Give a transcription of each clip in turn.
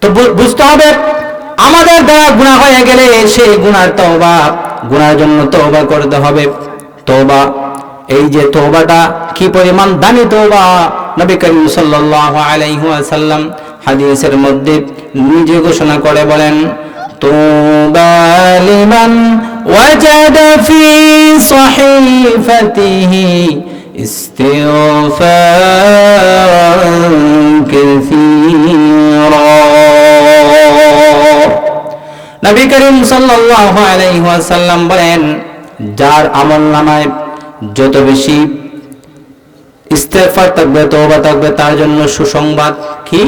তো বুঝতে হবে, আমাদের দ্বারা গুণা হয়ে গেলে সেই গুনার তওবা, গুনার জন্য তওবা করতে হবে। তওবা, এই যে তওবাটা কি পরিমাণ দামি তওবা? নবী করিম সাল্লাল্লাহু আলাইহি হাদিসের মধ্যে নিজে ঘোষণা করে বলেন তোবা ওয়াজাদা ফি সহিফাতিহি استغفارا كثيرا নবী করিম সাল্লাল্লাহু আলাইহি ওয়াসাল্লাম বলেন যার আমল নামায় যত বেশি ইস্তেগফার থাকবে তওবা থাকবে তার জন্য সুসংবাদ কি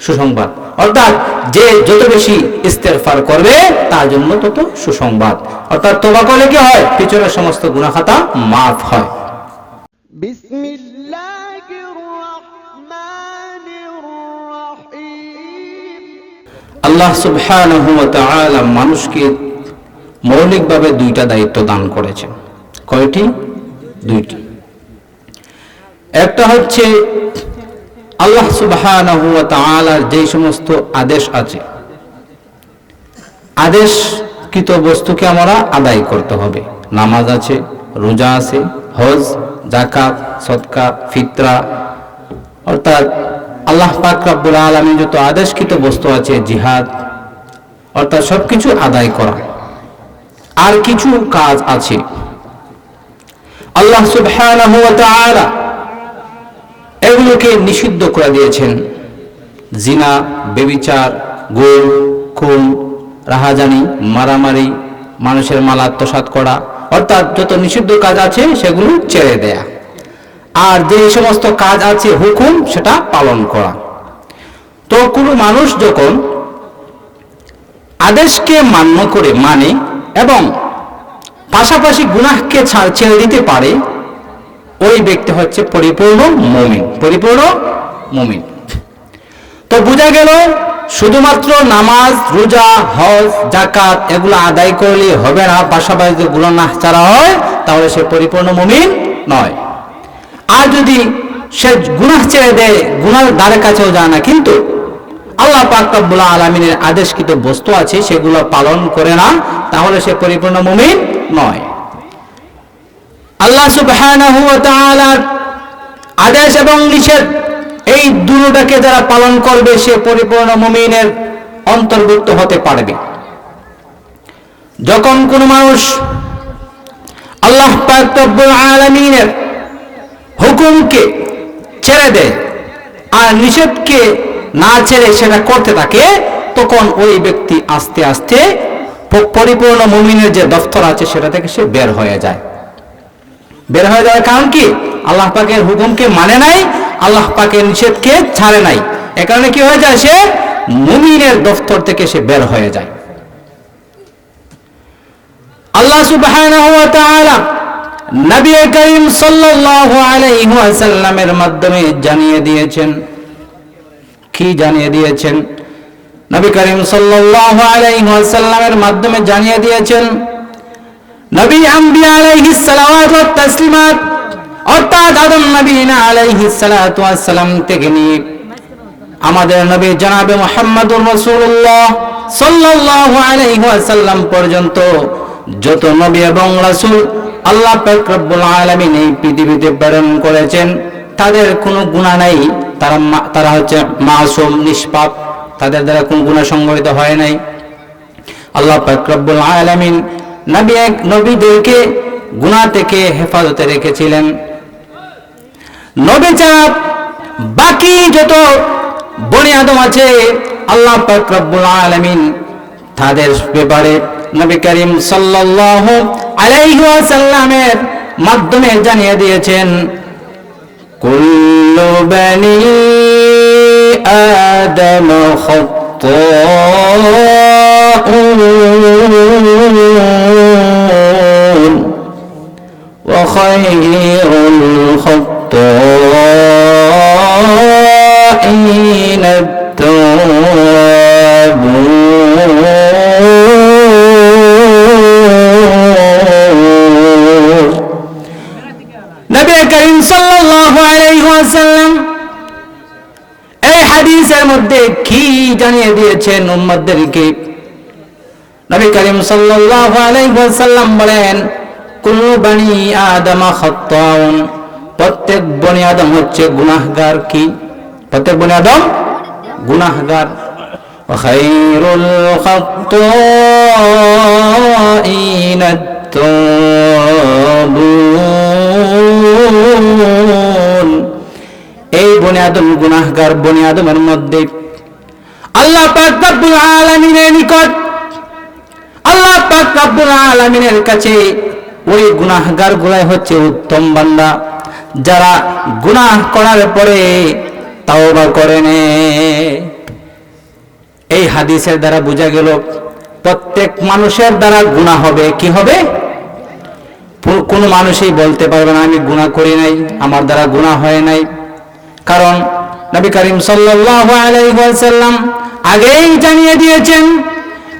সুসংবাদ অর্থাৎ যে যত বেশি ইস্তেগফার করবে তার জন্য তত সুসংবাদ অর্থাৎ তওবা করলে কি হয় পিছনের সমস্ত গুনাহ খাতা মাফ হয় আল্লাহ তাআলা মানুষকে মৌলিকভাবে দুইটা দায়িত্ব দান করেছেন। কয়টি? দুইটি। একটা হচ্ছে আল্লাহ তাআলার যে সমস্ত আদেশ আছে, আদেশকৃত বস্তুকে আমরা আদায় করতে হবে। নামাজ আছে, রোজা আছে, হজ জাকাত সদকা, ফিতরা, অর্থাৎ আল্লাহ পাক রব্বুল আলামিন যত আদেশকৃত বস্তু আছে, জিহাদ, অর্থাৎ সবকিছু আদায় করা। আর কিছু কাজ আছে। আল্লাহ সুবহানাহু ওয়া তাআলা এগুলোকে নিষিদ্ধ করে দিয়েছেন। জিনা, বেবিচার গোল খুন, রাহাজানি, মারামারি, মানুষের মাল আত্মসাৎ করা, অর্থাৎ যত নিষিদ্ধ কাজ আছে, সেগুলো ছেড়ে দেয়া। আর যে সমস্ত কাজ আছে, হুকুম সেটা পালন করা। তো কোনো মানুষ যখন আদেশকে মান্য করে মানে এবং পাশাপাশি গুনাহকে ছাড় দিতে পারে, ওই ব্যক্তি হচ্ছে পরিপূর্ণ মমিন পরিপূর্ণ মমিন। তো বোঝা গেল, শুধুমাত্র নামাজ, রোজা, হজ জাকাত এগুলো আদায় করলে হবে না, পাশাপাশি যদি না ছাড়া হয়, তাহলে সে পরিপূর্ণ মমিন নয়। আর যদি সে গুনাহ ছেড়ে দেয় গুনার দ্বারের কাছেও যায় না, কিন্তু আল্লাহ পাক রব্বুল আলমিনের আদেশকৃত বস্তু আছে, সেগুলো পালন করে না, তাহলে সে পরিপূর্ণ মুমিন নয়। আল্লাহ তাআলার আদেশ এবং নিষেধ, এই দুটোটাকে যারা পালন করবে, সে পরিপূর্ণ মুমিনের অন্তর্ভুক্ত হতে পারবে। যখন কোন মানুষ আল্লাহ পাক রব্বুল আলামিনের হুকুমকে ছেড়ে দেয়। আর নিষেধকে না ছেড়ে সেটা করতে থাকে, তখন ওই ব্যক্তি আস্তে আস্তে পরিপূর্ণ মুমিনের যে দফতর আছে সেটা থেকে সে বের হয়ে যায়। বের হয়ে যাওয়ার কারণ কি? আল্লাহ পাকের হুকুমকে মানে নাই, আল্লাহ পাকের নিষেধকে ছাড়ে নাই। এ কারণে কি হয়ে যায় সে? মুমিনের দফতর থেকে সে বের হয়ে যায়। আল্লাহ তাআলা নবী করিম সাল্লাল্লাহু আলাইহি ওয়াসাল্লামের মাধ্যমে জানিয়ে দিয়েছেন। কি জানিয়ে দিয়েছেন? নবী করিম সাল্লাল্লাহু আলাইহি ওয়াসাল্লামের মাধ্যমে জানিয়ে দিয়েছেন, নবী আম্বিয়া আলাইহিস সালাওয়াত ওয়াত তাসলিমাত অর্থাৎ আদম নবীনা আলাইহিস সালাতু ওয়াসসালাম থেকে নিয়ে আমাদের নবী জনাবে মোহাম্মদুর রাসূলুল্লাহ সাল্লাল্লাহু আলাইহি ওয়াসাল্লাম পর্যন্ত যত নবী এবং রাসুল আল্লাহ রব্বুল আলামিন এই পৃথিবীতে প্রেরণ করেছেন, তাদের কোনো গুনাহ নাই। তারা তারা হচ্ছে মাসুম, নিষ্পাপ। তাদের দ্বারা কোনো গুণা সংঘটিত হয় নাই। আল্লাহ রব্বুল আলামিন নবী এক নবীদেরকে গুনাহ থেকে হেফাজতে রেখেছিলেন। নবী ছাড়া বাকি যত বনি আদম আছে, আল্লাহ রব্বুল আলামিন তাদের ব্যাপারে নবী করিম সাল্লাল্লাহু আলাইহি ওয়াসাল্লামের মাধ্যমে জানিয়ে দিয়েছেন কুল্লু বানি আদম খাত্তাউন ওয়া খায়রুল খাত্তাউন দিয়েছেন উম্মতদেরকে। নবী করিম সাল্লাল্লাহু আলাইহি ওয়াসাল্লাম বলেন কুল্লু বানি আদম খাত্তাউন। প্রত্যেক বনি আদম হচ্ছে গুনাহগার কি? প্রত্যেক বনি আদম গুনাহগার। খায়রুল খাত্তাইন এই বনে আদম গুনাহগার বনে আদমের মধ্যে আল্লাহ পাক রব্বুল আলামিনের নিকট, আল্লাহ পাক রব্বুল আলামিনের কাছে ওই গুনাহগার গুলাই হচ্ছে উত্তম বান্দা। যারা গুনাহ করার পরে তাওবা করে নে। এই হাদিসের দ্বারা বোঝা গেল, প্রত্যেক মানুষের দ্বারা গুনাহ হবে, কি হবে? কোনো মানুষই বলতে পারবে না, আমি গুনাহ করি নাই, আমার দ্বারা গুনাহ হয় নাই। কারণ নবী করিম সাল্লাল্লাহু আলাইহি ওয়াসাল্লাম আগেই জানিয়ে দিয়েছেন,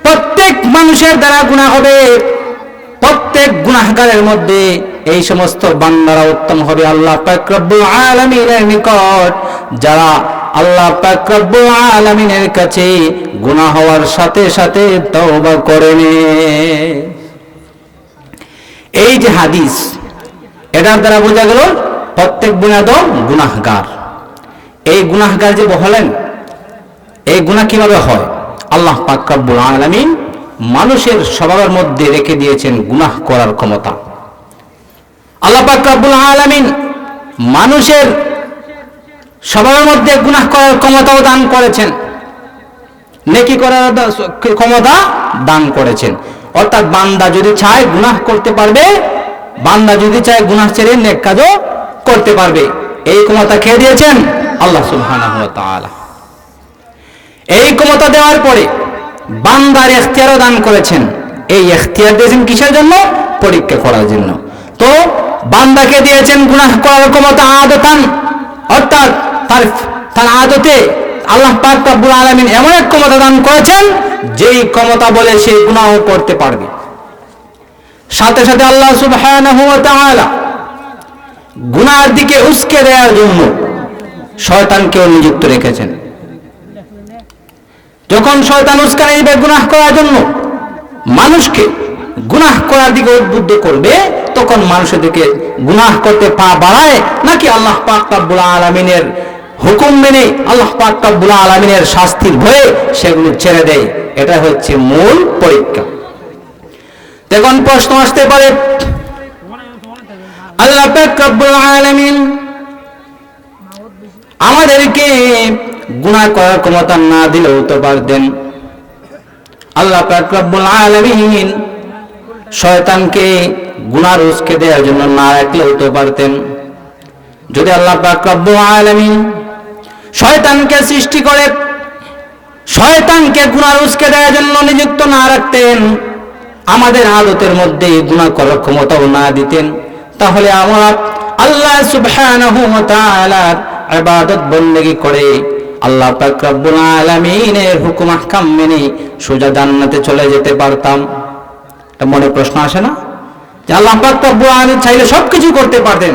প্রত্যেক মানুষের দ্বারা গুনাহ হবে, প্রত্যেক গুনাহগারের মধ্যে এই সমস্ত বান্দারা উত্তম হবে। আল্লাহ রব্বুল নিকট, যারা আল্লাহ আলামিনের কাছে গুনাহ হওয়ার সাথে সাথে তওবা করে এই যে হাদিস, এটার দ্বারা বোঝা গেল, প্রত্যেক বুনাদম গুনাহগার। এই গুনাহগার যে বহলেন এই গুনাহ কীভাবে হয়? আল্লাহ পাক রব্বুল আলামিন মানুষের স্বভাবের মধ্যে রেখে দিয়েছেন গুনাহ করার ক্ষমতা। আল্লাহ পাক রব্বুল আলামিন মানুষের স্বভাবের মধ্যে গুনাহ করার ক্ষমতাও দান করেছেন। নেকি করার ক্ষমতা দান করেছেন। অর্থাৎ বান্দা যদি চায় গুনাহ করতে পারবে, বান্দা যদি চায় গুনাহ ছেড়ে নেক কাজও করতে পারবে। এই ক্ষমতা খেয়ে দিয়েছেন? আল্লাহ তাআলা। এই ক্ষমতা দেওয়ার পরে বান্দার এখতিয়ারও দান করেছেন। এই এখতিয়ার দিয়েছেন কিসের জন্য? পরীক্ষা করার জন্য। তো বান্দাকে দিয়েছেন গুনাহ করার ক্ষমতা আদতান। অর্থাৎ তার তার আদতে আল্লাহ পাক রব্বুল আলামিন এমন এক ক্ষমতা দান করেছেন, যেই ক্ষমতা বলে সে গুনাহ করতে পারবে। সাথে সাথে আল্লাহ সুবহানাহু গুনার দিকে উস্কে দেওয়ার জন্য শয়তানকেও নিযুক্ত রেখেছেন। যখন শয়তান উস্কানি দিবে, গুনাহ করার জন্য মানুষকে গুনাহ করার দিকে উদ্বুদ্ধ করবে, তখন মানুষের দিকে গুনাহ করতে পা বাড়ায়, নাকি আল্লাহ পাক রব্বুল আলামিনের হুকুম মেনে, আল্লাহ পাক রব্বুল আলামিনের শাস্তির ভয়ে সেগুলো ছেড়ে দেয়? এটা হচ্ছে মূল পরীক্ষা। তখন প্রশ্ন আসতে পারে, আল্লাহ পাক রব্বুল আলামিন আমাদেরকে গুণা করার ক্ষমতা না দিলেও তো পারতেন। আল্লাহ আলামিন শয়তানকে গুনার উস্কে দেওয়ার জন্য না রাখলেও তো পারতেন। যদি আল্লাহ রব্বুল আলামিন শয়তানকে সৃষ্টি করে, শয়তানকে গুনার উস্কে দেওয়ার জন্য নিযুক্ত না রাখতেন, আমাদের আদতের মধ্যে গুণা করার ক্ষমতাও না দিতেন, তাহলে আমরা আল্লাহ সুবহানাহু আবাদত বন্দেগি করে। আল্লাহ পাক আলামিনের হুকুম আহকাম মেনে সোজা জান্নাতে চলে যেতে পারতাম। এটা মনে প্রশ্ন আসে না? যে আল্লাহ পাক আলামিন চাইলে সব কিছু করতে পারতেন।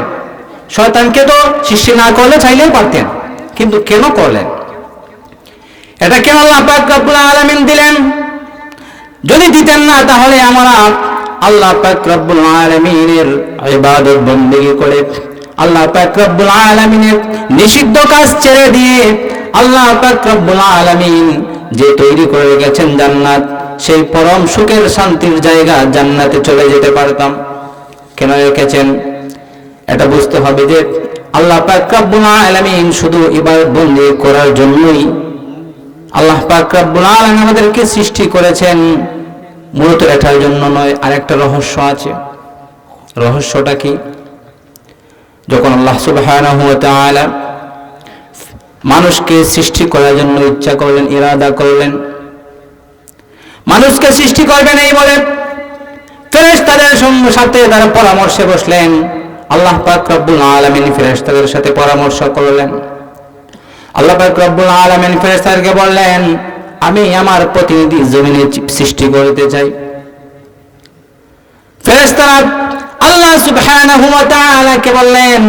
শয়তানকে তো সৃষ্টি না করলে চাইলেও পারতেন, কিন্তু কেন করলেন? এটা কেন আল্লাহ পাক রব্বুল আলামিন দিলেন? যদি দিতেন না, তাহলে আমরা আল্লাহ পাক রব্বুল আলামিনের ইবাদত বন্দেগি করে আল্লাহ পাক রব্বুল আলামিনের নিষিদ্ধ কাজ ছেড়ে দিয়ে আল্লাহ পাক রব্বুল আলামিন যে তৈরি করে রেখেছেন জান্নাত, সেই পরম সুখের শান্তির জায়গা জান্নাতে চলে যেতে পারতাম। কেন রেখেছেন? এটা বুঝতে হবে যে আল্লাহ পাক রব্বুল আলামিন শুধু ইবাদত বন্দী করার জন্যই আল্লাহ পাক রব্বুল আলামিন আমাদেরকে সৃষ্টি করেছেন। মূলত এটার জন্য নয়, আরেকটা রহস্য আছে। রহস্যটা কি? যখন আল্লাহ তাআলা মানুষকে সৃষ্টি করার জন্য ইচ্ছা করলেন, ইরাদা করলেন, মানুষকে সৃষ্টি করবেন এই বলে ফেরেশতাদের সঙ্গে সাথে তারা পরামর্শে বসলেন। আল্লাহ পাক রব্বুল আলামিন ফেরেশতাদের সাথে পরামর্শ করলেন। আল্লাহ পাক রব্বুল আলামিন ফেরেশতাদেরকে বললেন, আমি আমার প্রতিনিধি জমিনে সৃষ্টি করতে চাই। ফেরেশতারা আল্লাহ সুবহানাহু ওয়া তাআলাকে বললেন,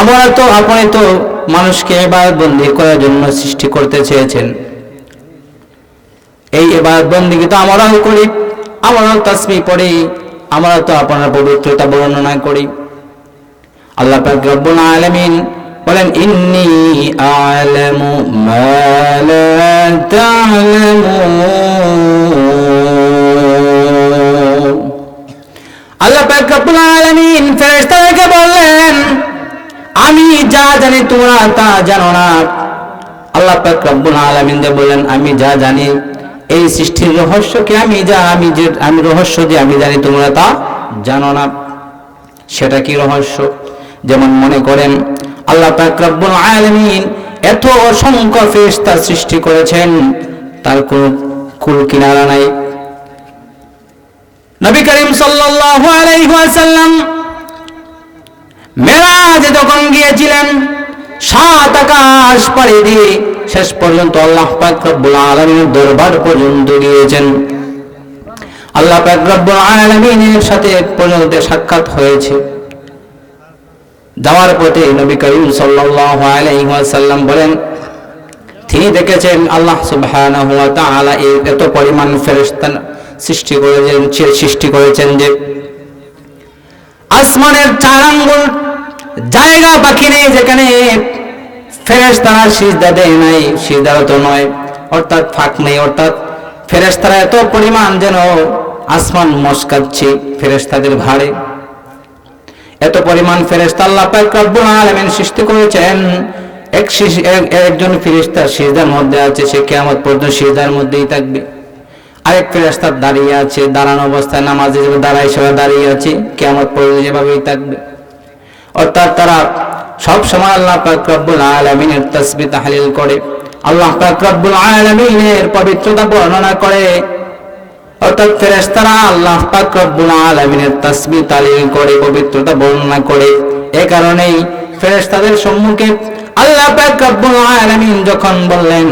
আমরা তো আপনি তো মানুষকে এবার বন্দি করার জন্য সৃষ্টি করতে চেয়েছেন। এই এবার বন্দি তো আমরাও করি, আমরাও তাসমি পড়ি, আমরা তো আপনার পবিত্রতা বর্ণনা করি। আল্লাহ পাক রব্বুল আলামিন বলেন, ইন্নি আলামু মা লা তা'লামুন আল্লাহ বললেন, আমি যা জানি তোমরা তা জানো না। আল্লাহ আলামিন আমি যা জানি, এই সৃষ্টির রহস্যকে আমি যা, আমি যে, আমি রহস্য যে আমি জানি তোমরা তা জানো না। সেটা কি রহস্য? যেমন মনে করেন, আল্লাহ পাক রব্বুল আলামিন এত অসংখ্য ফেরেশতা সৃষ্টি করেছেন, তার কোনো কুল কিনারা নাই। নবী করিম ওয়াসাল্লাম মেরাজে যখন গিয়েছিলেন, সাত আকাশ পাড়ি দিয়ে শেষ পর্যন্ত আল্লাহ পাক রব্বুল দরবার পর্যন্ত গিয়েছেন। আল্লাহ পাক রব্বুল আলামিনের সাথে পর্যন্ত সাক্ষাৎ হয়েছে। যাওয়ার পথে নবী করিম ওয়াসাল্লাম বলেন, তিনি দেখেছেন আল্লাহ এর এত পরিমাণ ফেরেশতা সৃষ্টি করেছেন সৃষ্টি করেছেন যে আসমানের চার আঙ্গুল জায়গা বাকি নেই যেখানে ফেরেশতারা সিজদা দেয় নাই সিজদারত নয়, অর্থাৎ ফাঁক নেই, অর্থাৎ ফেরেশতারা এত পরিমাণ যেন আসমান মস্কাচ্ছে ফেরেশতাদের ভাড়ে এত পরিমাণ ফেরেশতা আল্লাহ পাক রব্বুল সৃষ্টি করেছেন এক, একজন ফেরেশতা সিজদার মধ্যে আছে, সে কিয়ামত পর্যন্ত সিজদার মধ্যেই থাকবে। আরেক ফেরেশতা দাঁড়িয়ে আছে, দাঁড়ানো অবস্থায় নামাজে যেভাবে দাঁড়ায় সেভাবে দাঁড়িয়ে আছে, কিয়ামত পর্যন্ত যেভাবেই থাকবে। অর্থাৎ তারা সব সময় আল্লাহ পাক রব্বুল আলামিনের তাসবিহ তাহলিল করে। আল্লাহ পাক রব্বুল আলামিনের পবিত্রতা বর্ণনা করে। অর্থাৎ ফেরেশতারা আল্লাহ পাক রব্বুল আলামিনের তাসবিহ তাহলিল করে, পবিত্রতা বর্ণনা করে। এ কারণেই ফেরেশতাদের সম্মুখে আল্লাহ পাক রব্বুল আলামিন যখন বললেন,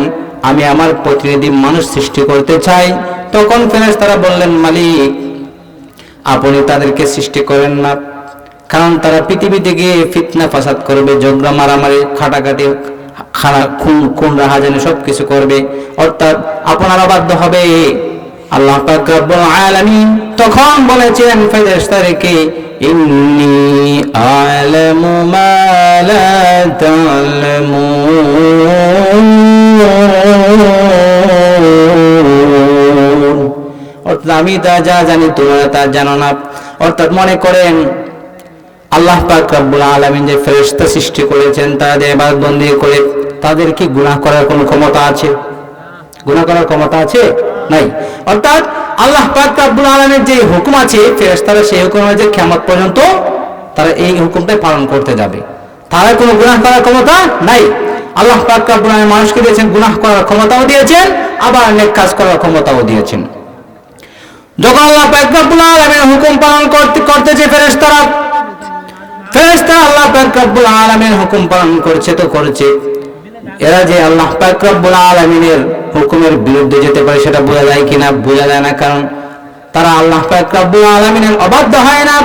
আমি আমার প্রতিনিধি মানুষ সৃষ্টি করতে চাই তখন ফেরেস তারা বললেন, মালিক, আপনি তাদেরকে সৃষ্টি করেন না, কারণ তারা পৃথিবীতে গিয়ে ফিতনা ফাসাদ করবে, ঝগড়া মারামারি, খাটাখাটি খানা খুন খুন, রাহাজানি সব কিছু করবে। অর্থাৎ আপনারা বাধ্য হবে। আল্লাহ রব্বুল তখন বলেছেন, ফেরেশতাদেরকে, ইন্নি আলামু অর্থাৎ আমি তা যা জানি তোমরা তা জানো না। অর্থাৎ মনে করেন, আল্লাহ পাক রব্বুল আলামিন যে ফেরেশতা সৃষ্টি করেছেন তাদের ইবাদত বন্দী করে, তাদের কি গুনাহ করার কোনো ক্ষমতা আছে? গুনাহ করার ক্ষমতা আছে? নাই। অর্থাৎ আল্লাহ পাক রব্বুল আলামিনের যে হুকুম আছে, ফেরেশতারা সেই হুকুম অনুযায়ী কিয়ামত পর্যন্ত তারা এই হুকুমটাই পালন করতে যাবে। তারা কোনো গুনাহ করার ক্ষমতা নাই। আল্লাহ পাক রব্বুল আলামিন মানুষকে দিয়েছেন, গুনাহ করার ক্ষমতাও দিয়েছেন, আবার নেক কাজ করার ক্ষমতাও দিয়েছেন। যখন আল্লাহ পাক রব্বুল আলামিনের হুকুম পালন করতে করতেছে ফেরেশতারা ফেরেশতা আল্লাহ পাক রব্বুল আলামিনের হুকুম পালন করছে তো করছে। এরা যে আল্লাহ পাক রব্বুল আলামিনের হুকুমের বিরুদ্ধে যেতে পারে সেটা বোঝা যায় কিনা? বোঝা যায় না, কারণ তারা আল্লাহ পাক রব্বুল আলামিনের অবাধ্য হয় না।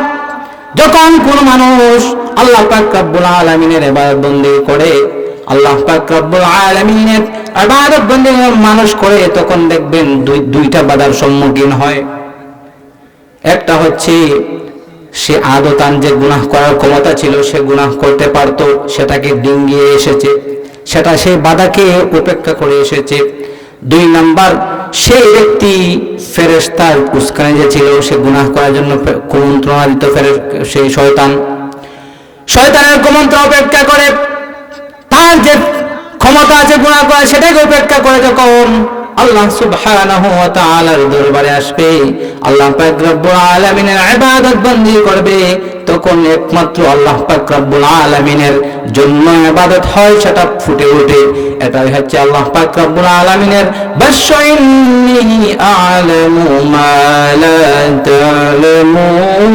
যখন কোন মানুষ আল্লাহ পাক রব্বুল আলামিনের ইবাদত বন্দী করে, আল্লাহ পাক রব্বুল আলামিনের ইবাদত বন্দী মানুষ করে, তখন দেখবেন দুই দুইটা বাধার সম্মুখীন হয়। একটা হচ্ছে, সে আদতান যে গুনাহ করার ক্ষমতা ছিল, সে গুনাহ করতে পারতো, সেটাকে ডিঙ্গিয়ে এসেছে। সেটা সেই বাধাকে উপেক্ষা করে এসেছে। দুই নাম্বার, সেই ব্যক্তি ফেরেস্তার উস্কানে যে ছিল, সে গুনাহ করার জন্য কুমন্ত্রণা দিত ফেরে সেই শয়তান। শয়তানের কুমন্ত্রণা উপেক্ষা করে, তার যে ক্ষমতা আছে গুনাহ করা সেটাকে উপেক্ষা করে যখন আল্লাহ সুবহানাহু ওয়া তাআলার দরবারে আসবে। আল্লাহ পাক রব্বুল আলামিনের ইবাদত বন্দী করবে। তখন একমাত্র আল্লাহ পাক রব্বুল আলামিনের জন্য ইবাদত হয়, সেটা ফুটে ওঠে। এটাই হচ্ছে আল্লাহ পাক রব্বুল আলামিনের বাশইন্নি আ'লামু মা লা তা'লামুন।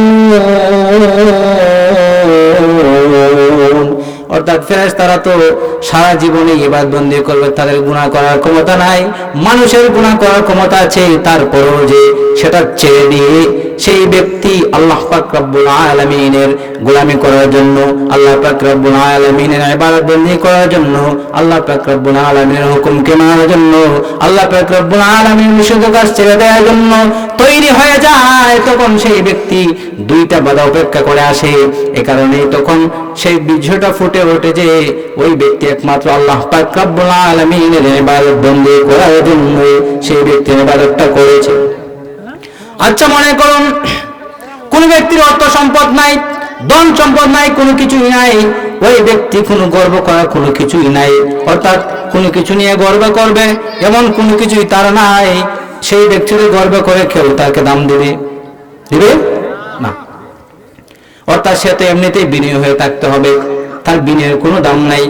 অর্থাৎ ফেরেস তারা তো সারা জীবনে এবার বন্দি করবে, তাদের গুণা করার ক্ষমতা নাই। মানুষের গুণা করার ক্ষমতা আছে, তারপরেও যে সেটা ছেড়ে দিয়ে সেই ব্যক্তি আল্লাহ পাক রব্বুল আলামিনের গোলামি করার জন্য, আল্লাহ পাক রব্বুল আলামিনের ইবাদত বন্দি করার জন্য, আল্লাহ পাক রব্বুল আলামিনের হুকুমকে মানার জন্য, আল্লাহ পাক রব্বুল আলামিন নিষিদ্ধ কাজ ছেড়ে দেওয়ার জন্য তৈরি হয়ে যায়, তখন সেই ব্যক্তি দুইটা বাধা অপেক্ষা করে আসে। এ কারণে তখন সেই বীর্যটা ফুটে ওঠে যে ওই ব্যক্তি একমাত্র আল্লাহ করার জন্য সেই ব্যক্তি ইবাদতটা করেছে। আচ্ছা মনে করুন, কোন ব্যক্তির অর্থ সম্পদ নাই, ধন সম্পদ নাই, কোনো কিছুই নাই। ওই ব্যক্তি কোনো গর্ব করার কোনো কিছুই নাই। অর্থাৎ কোনো কিছু নিয়ে গর্ব করবে, এমন কোনো কিছুই তার নাই। সেই ব্যক্তিকে গর্ব করে কেউ তাকে দাম দিবে। দিবে? অর্থাৎ সে তো এমনিতেই বিনয় হয়ে থাকতে হবে, তার বিনয়ের কোনো দাম নাই।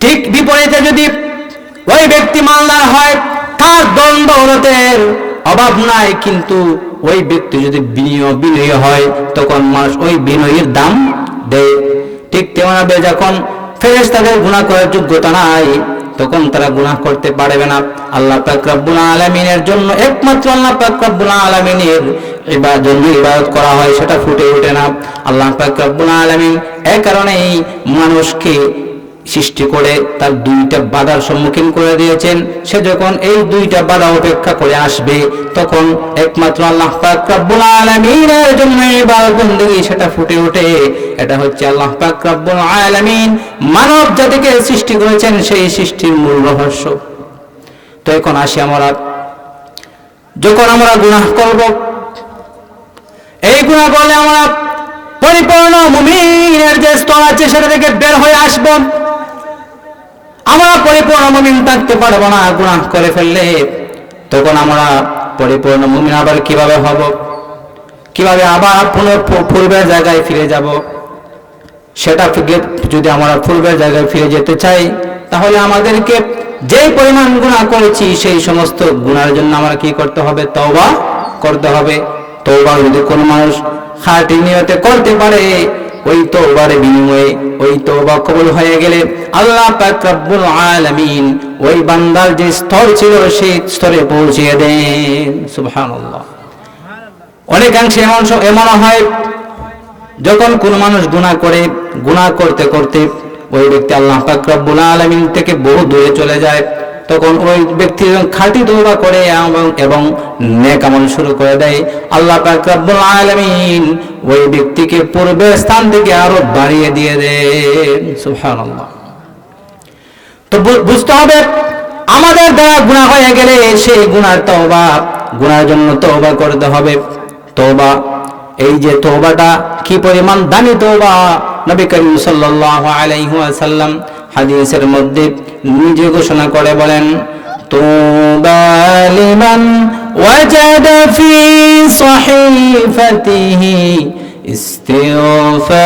ঠিক বিপরীতে যদি ওই ব্যক্তি মালদার হয়, তার দ্বন্দ্ব দৌলতের অভাব নাই, কিন্তু ওই ব্যক্তি যদি বিনিয়োগ বিনয় হয়, তখন মানুষ ওই বিনয়ের দাম দেয়। ঠিক তেমনভাবে যখন ফেরেস তাদের গুণা করার যোগ্যতা নাই তখন তারা গুনাহ করতে পারবে না। আল্লাহ পাক রব্বুল আলামিনের জন্য একমাত্র আল্লাহ পাক রব্বুল আলামিনের ইবাদত জন্য ইবাদত করা হয়, সেটা ফুটে ওঠে না। আল্লাহ পাক রব্বুল আলামিন এই কারণেই মানুষকে সৃষ্টি করে তার দুইটা বাধার সম্মুখীন করে দিয়েছেন। সে যখন এই দুইটা বাধা উপেক্ষা করে আসবে তখন একমাত্র আল্লাহ পাক রব্বুল আলামিনের জন্য ইবাদত সেটা ফুটে ওঠে। এটা হচ্ছে আল্লাহ পাক রব্বুল আলামিন মানব জাতিকে সৃষ্টি করেছেন সেই সৃষ্টির মূল রহস্য। তো এখন আসি আমরা। যখন আমরা গুনাহ করব, এই গুণা করলে আমরা পরিপূর্ণ মুমিনের যে স্তর আছে সেটা থেকে বের হয়ে আসব। আমরা পরিপূর্ণ মুমিন থাকতে পারব না, গুনাহ করে ফেললে। তখন আমরা পরিপূর্ণ মুমিন আবার কীভাবে হব? কীভাবে আবার পুনঃ পূর্বের জায়গায় ফিরে যাব? সেটা যদি আমরা পূর্বের জায়গায় ফিরে যেতে চাই, তাহলে আমাদেরকে যে পরিমাণ গুণা করেছি, সেই সমস্ত গুণার জন্য আমরা কি করতে হবে? তওবা করতে হবে। তওবা যদি কোনো মানুষ খাঁটি নিয়তে করতে পারে ওই তওবার বিনিময়ে, ওই তওবা কবুল হয়ে গেলে আল্লাহ পাক রব্বুল আলামিন ওই বান্দার যে স্তর ছিল সেই স্তরে পৌঁছিয়ে দেন। সুবহানাল্লাহ। অনেকাংশে এমন এমন হয়, যখন কোন মানুষ গুনাহ করে, গুনাহ করতে করতে ওই ব্যক্তি আল্লাহ পাক রব্বুল আলামিন থেকে বহু দূরে চলে যায়। তখন ওই ব্যক্তি যখন খাঁটি তওবা করে এবং নেক আমল শুরু করে দেয়। আল্লাহ পাক ওই ব্যক্তিকে পূর্বের স্থান থেকে আরও বাড়িয়ে দিয়ে দেন। সুবহানাল্লাহ। তো বুঝতে হবে, আমাদের দ্বারা গুণা হয়ে গেলে সেই গুনার তওবা, গুনার জন্য তওবা করতে হবে। তওবা, এই যে তওবাটা কি পরিমাণ দামি তওবা? নবী করিম সাল্লাল্লাহু আলাইহি ওয়াসাল্লাম হাদিসের মধ্যে নিজে ঘোষণা করে বলেন, তুবা লিমান ওয়াজাদা ফি সহিফাতিহি ইস্তিগফারান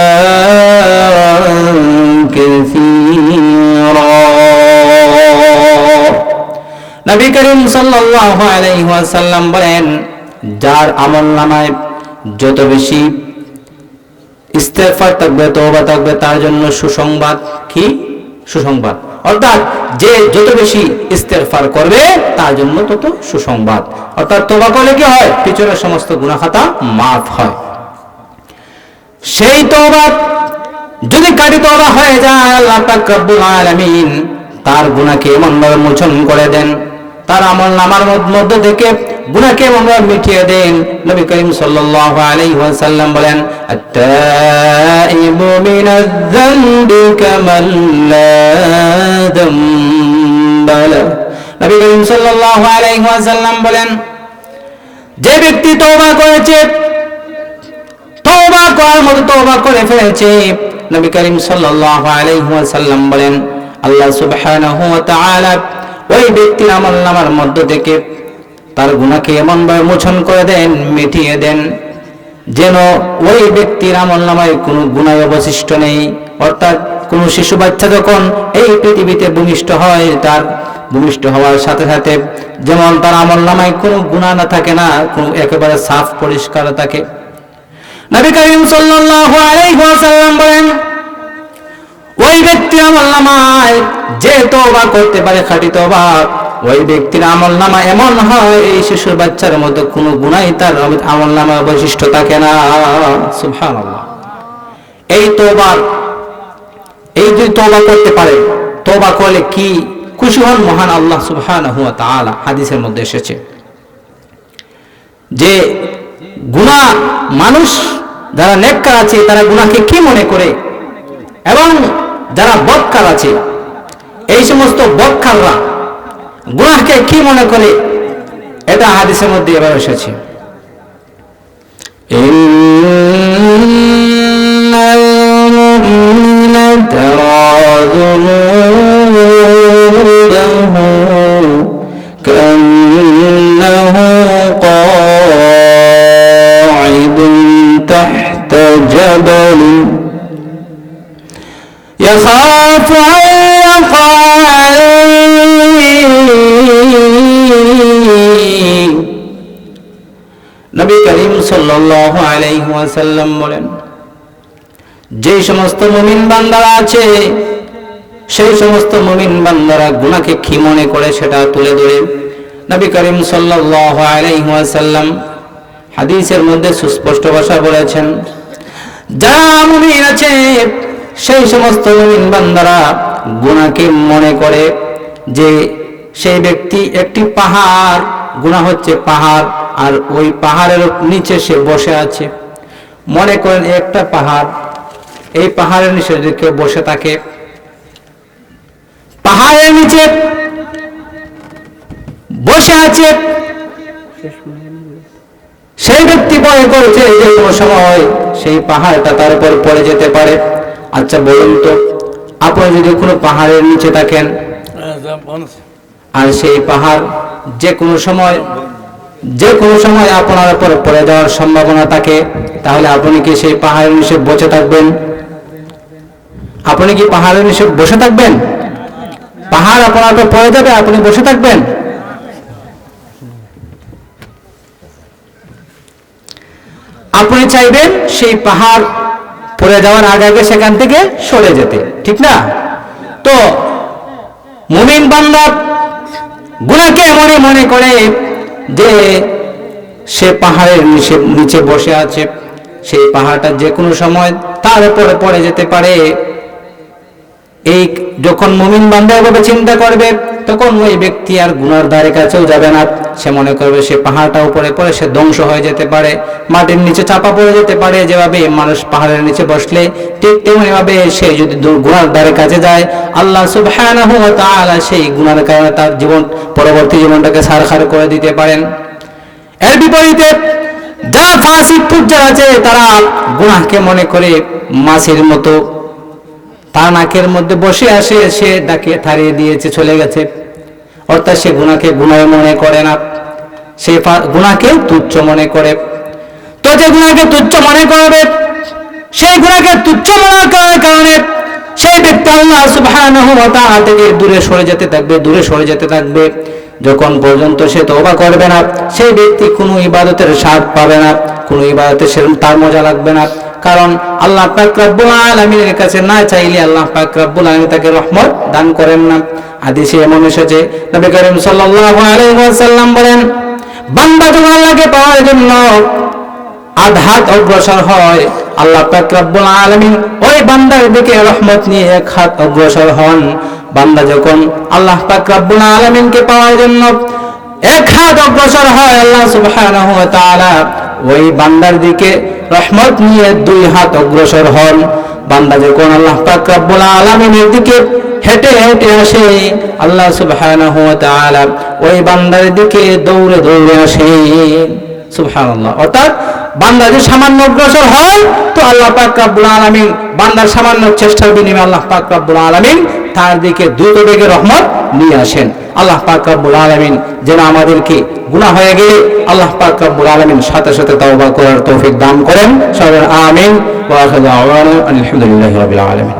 নবী করিম সাল্লাল্লাহু আলাইহি ওয়াসাল্লাম বলেন, যার আমল নামায় যত বেশি ইস্তেগফার থাকবে, তওবা থাকবে, তার জন্য সুসংবাদ কি? সুসংবাদ। অর্থাৎ যে যত বেশি ইস্তেফার করবে, তার জন্য তত সুসংবাদ। অর্থাৎ তোবা করলে কি হয়? পিছনের সমস্ত গুণাখাতা খাতা মাফ হয়। সেই তোবা যদি কাটি তোবা হয়ে যায়, আল্লাহ পাক রব্বুল আলামিন তার গুণাকে এমনভাবে মোচন করে দেন। তার আমল নামার মধ্য- থেকে গুনাহকে এমনভাবে মিটিয়ে দেন নবী করিম সাল্লাল্লাহু আলাইহি ওয়াসাল্লাম বলেন, আত-তাইবু মিনাজ-যানবি কামান লা যামবা লাহ। নবী করিম সাল্লাল্লাহু আলাইহি ওয়াসাল্লাম বলেন, যে ব্যক্তি তওবা করেছে, তওবা করার মতো তওবা করে ফেলেছে নবী করিম সাল্লাল্লাহু আলাইহি ওয়াসাল্লাম বলেন, আল্লাহ সুবহানাহু ওয়া তাআলা ওই ব্যক্তির আমলনামার মধ্য থেকে তার গুণাকে এমন ভাবে মোচন করে দেন, মিটিয়ে দেন, যেন ওই ব্যক্তির আমলনামায় কোনো গুণায় অবশিষ্ট নেই। অর্থাৎ কোনো শিশু বাচ্চা যখন এই পৃথিবীতে ভূমিষ্ঠ হয়, তার ভূমিষ্ঠ হওয়ার সাথে সাথে যেমন তার আমলনামায় কোনো গুনাহ না থাকে না, কোনো একেবারে সাফ পরিষ্কার থাকে। নবী করিম সাল্লাল্লাহু আলাইহি ওয়াসাল্লাম বলেন ওই ব্যক্তি আমল নামায়, যে তওবা করতে পারে খাঁটি তওবা। ওই ব্যক্তির আমল নামা এমন হয়, এই শিশুর বাচ্চার মধ্যে কোনো গুণাই তার আমল নামা বৈশিষ্ট্য থাকে না। সুবহানাল্লাহ। এই তোবার এই দুই তোবা করতে পারে তোবা করলে কি খুশি হন? মহান আল্লাহ সুবহানাহু ওয়া তাআলা হাদিসের মধ্যে এসেছে। যে গুনাহ মানুষ যারা নেককার আছে, তারা গুনাহকে কি মনে করে? এবং যারা বদকার আছে এই সমস্ত বদকাররা গুনাহকে কি মনে করে এটা হাদিসের মধ্যে এবার এসেছে إن المؤمن ترى ذنوبه كأنه قاعد تحت جبل يخاف أن يقع عليه নবী করিম সাল্লাল্লাহু আলাইহি ওয়াসাল্লাম বলেন যে সমস্ত মুমিন বান্দারা আছে সেই সমস্ত মুমিন বান্দারা গুনাহকে কি মনে করে সেটা তুলে ধরে নবী করিম সাল্লাল্লাহু আলাইহি ওয়াসাল্লাম হাদিসের মধ্যে সুস্পষ্ট ভাষা বলেছেন যারা মুমিন আছে সেই সমস্ত মুমিন বান্দারা গুনাহকে মনে করে যে সেই ব্যক্তি একটি পাহাড়, গুনাহ হচ্ছে পাহাড়, আর ওই পাহাড়ের নিচে সে বসে আছে। মনে করেন একটা পাহাড়, এই পাহাড়ের নিচে যদি কেউ বসে থাকে, পাহাড়ের নিচে বসে আছে, সেই ব্যক্তি মনে করেছে যে কোনো সময় সেই পাহাড়টা তার উপর পড়ে যেতে পারে। আচ্ছা বলুন তো আপনি যদি কোনো পাহাড়ের নিচে থাকেন, আর সেই পাহাড় যে কোনো সময় যে কোনো সময় আপনার উপর পড়ে যাওয়ার সম্ভাবনা থাকে, তাহলে আপনি কি সেই পাহাড়ের নিচে বসে থাকবেন? আপনি কি পাহাড়ের নিচে বসে থাকবেন? পাহাড় আপনার উপর পড়ে যাবে, আপনি বসে থাকবেন? আপনি চাইবেন সেই পাহাড় পড়ে যাওয়ার আগে আগে সেখান থেকে সরে যেতে, ঠিক না? তো মুমিন বান্দা গুনাকে মনে মনে করে যে সে পাহাড়ের নিচে নিচে বসে আছে সেই পাহাড়টা যে কোনো সময় তার উপরে পড়ে যেতে পারে। এই যখন মুমিন বান্দা এভাবে চিন্তা করবে, তখন ওই ব্যক্তি আর গুনার ধারে কাছেও যাবে না। সে মনে করবে সে পাহাড়টা উপরে পড়ে, সে ধ্বংস হয়ে যেতে পারে, মাটির নিচে চাপা পড়ে যেতে পারে, যেভাবে মানুষ পাহাড়ের নিচে বসলে ঠিক তেমনি ভাবে সে যদি গুনার ধারে কাছে যায়, আল্লাহ সুবহানাহু সেই গুনার কারণে তার জীবন, পরবর্তী জীবনটাকে সারখার করে দিতে পারেন। এর বিপরীতে যারা ফাসিক ফুজ্জার আছে, তারা গুনাহকে মনে করে মাছের মতো, তার নাকের মধ্যে বসে আসে, সে ডাকে থারিয়ে দিয়েছে, চলে গেছে। অর্থাৎ সে গুণাকে গুণায় মনে করে না। সে গুনাকে তুচ্ছ মনে করে। তো যে গুণাকে তুচ্ছ মনে করবে, সেই গুণাকে তুচ্ছ মনে করার কারণে সেই ব্যক্তি আল্লাহ সুবহানাহু ওয়া তাআলা থেকে দূরে সরে যেতে থাকবে, দূরে সরে যেতে থাকবে। যখন পর্যন্ত সে তওবা করবে না, সেই ব্যক্তি কোনো ইবাদতের স্বাদ পাবে না, কোনো ইবাদতে সেরকম তার মজা লাগবে না। কারণ আল্লাহ পাক রব্বুল আলামিনের কাছে না চাইলে আল্লাহ পাক রব্বুল আলামিন তাকে রহমত দান করেন না। হাদিসে এমন এসেছে, নবী করিম সাল্লাল্লাহু আলাইহি ওয়াসাল্লাম বলেন, বান্দা যখন আল্লাহকে পাওয়ার জন্য আধাত অগ্রসর হয়, আল্লাহ পাক রব্বুল আলামিন ওই বান্দার দিকে রহমত নিয়ে এক হাত অগ্রসর হন। বান্দা যখন আল্লাহ পাক রব্বুল আলামিনকে পাওয়ার জন্য এক হাত অগ্রসর হয় আল্লাহ সুবহানাহু ওয়া তাআলা, ওই বান্দার দিকে রহমত নিয়ে দুই হাত অগ্রসর হন। বান্দা যখন আল্লাহ পাক রব্বুল আলামিনের দিকে হেঁটে হেঁটে আসে, আল্লাহ সুবহানাহু ওয়া তাআলা ওই বান্দার দিকে দৌড়ে দৌড়ে আসে। সুবহানাল্লাহ। অর্থাৎ বান্দা যদি সামান্য অগ্রসর হয়, তো আল্লাহ পাক রাব্বুল আলামিন বান্দার সামান্য চেষ্টার বিনিময়ে আল্লাহ পাক রাব্বুল আলামিন তার দিকে দ্রুত বেগে রহমত নিয়ে আসেন। আল্লাহ পাক রব্বুল আলামিন যেন আমাদেরকে গুনাহ হয়ে গেলে আল্লাহ পাক রব্বুল আলামিন সাথে সাথে তওবা করার তৌফিক দান করেন। সবাই আমিন। ওয়া আলহামদুলিল্লাহি রাব্বিল আলামিন।